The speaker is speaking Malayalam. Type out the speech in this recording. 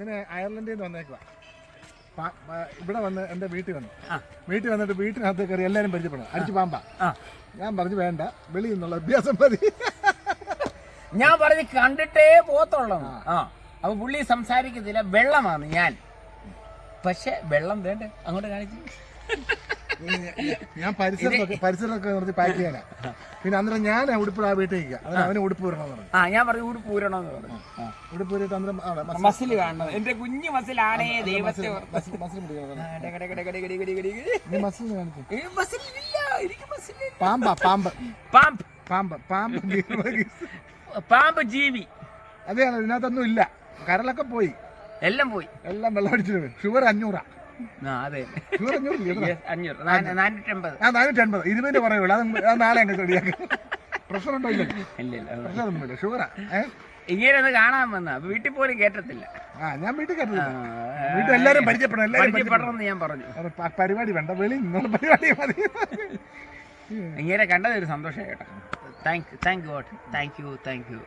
ഇങ്ങനെ അയർലൻഡിൽ നിന്ന് വന്നേക്കുക ഇവിടെ വന്ന് എന്റെ വീട്ടിൽ വന്നു. ആ. വീട്ടിൽ വന്നിട്ട് വീട്ടിനകത്ത് കയറി എല്ലാവരും പരിചയപ്പെടണം അടിച്ചു പാമ്പ. ആ. ഞാൻ പറഞ്ഞു വേണ്ട വെളിയിൽ നിന്നുള്ള അഭ്യാസം മതി. ഞാൻ പറഞ്ഞു കണ്ടിട്ടേ പോത്തുള്ളൂ ആ. അപ്പൊ പുള്ളി സംസാരിക്കത്തില്ല. വെള്ളമാണ് ഞാൻ. പക്ഷെ വെള്ളം വേണ്ടേ? അങ്ങോട്ട് കാണിച്ചു. ഞാൻ പരിസരത്തൊക്കെ പരിസരമൊക്കെ നിർത്തി പാക്ക് ചെയ്യാനാ. പിന്നെ അന്നേരം ഞാൻ ഉടുപ്പ് ആ വീട്ടിൽ നിൽക്കുക അതിന് അവന് ഉടുപ്പ് വരണമെന്ന് പറഞ്ഞു. ആ ഞാൻ പറഞ്ഞു ഉടുപ്പ് വരണമെന്ന് പറഞ്ഞു. ഉടുപ്പ് വരിട്ട് അന്നേരം അവിടെ മസിൽ- കാണണം എന്റെ കുഞ്ഞു മസിലാണേ ദൈവത്തെ. പാമ്പാ പാമ്പ്. പാമ്പ്. പാമ്പ് പാമ്പ് പാമ്പ് ജീവി. അതെയാണ് ഇതിനകത്തൊന്നും ഇല്ല. കരളൊക്കെ പോയി. എല്ലാം പോയി. എല്ലാം വെള്ളം അടിച്ചിട്ട് ഷുഗർ അഞ്ഞൂറാ. നാനൂറ്റമ്പത്. ഇരുപതിന്റെ പറയുള്ളൂ അത് നാളെ അങ്ങ് റെഡിയാക്കും പ്രഷർ ഉണ്ടോ ഇല്ല? ഷുഗറാ ഇങ്ങനെ ഒന്ന് കാണാൻ വന്ന. വീട്ടിൽ പോലും കേട്ടത്തില്ല ആ ഞാൻ വീട്ടിൽ കേട്ടില്ല വീട്ടിൽ എല്ലാവരും പരിചയപ്പെടണം എല്ലാവരും പരിചയപ്പെടണം ഞാൻ പറഞ്ഞു. പരിപാടി വേണ്ട വെളി നിന്നുള്ള പരിപാടി മതി. ഇങ്ങനെ കണ്ടത് ഒരു സന്തോഷം കേട്ടോ. Thank thank God thank you thank you